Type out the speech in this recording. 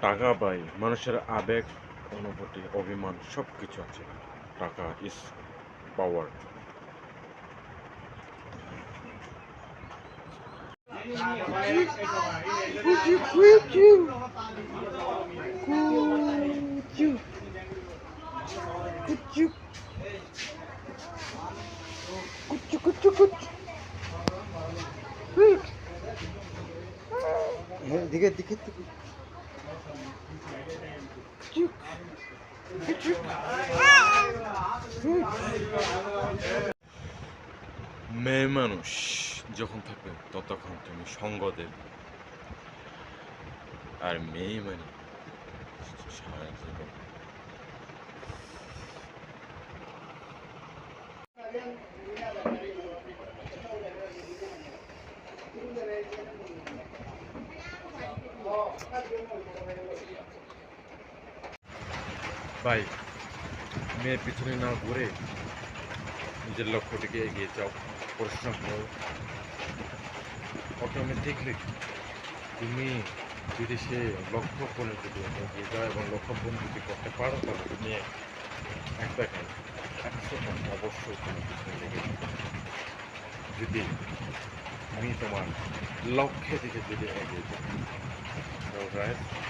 টাকা পাই, মানুষের আবেগ, অনুভূতি, অভিমান সব কিছু আছে। টাকা ইজ পাওয়ার দিকে দিকে দিকে মেয়ে মানুষ যখন থাকবে ততক্ষণ তুমি সঙ্গ দেবে। আর মেয়ে মানে সারা জীবন। ভাই মেয়ের পিছনে না ঘুরে নিজের লক্ষ্যটিকে এগিয়ে যাও পরিশ্রম করো। অটোমেটিকলি তুমি যদি সে লক্ষ্য করে যদি এগিয়ে যাও এবং লক্ষ্য পূরণ যদি করতে পারো তাহলে তুমি একটা দেখায় একশো টাকা অবশ্যই তোমার পিছনে লেগে যদি আমি তোমার লক্ষ্যের দিকে যদি এগিয়ে guys,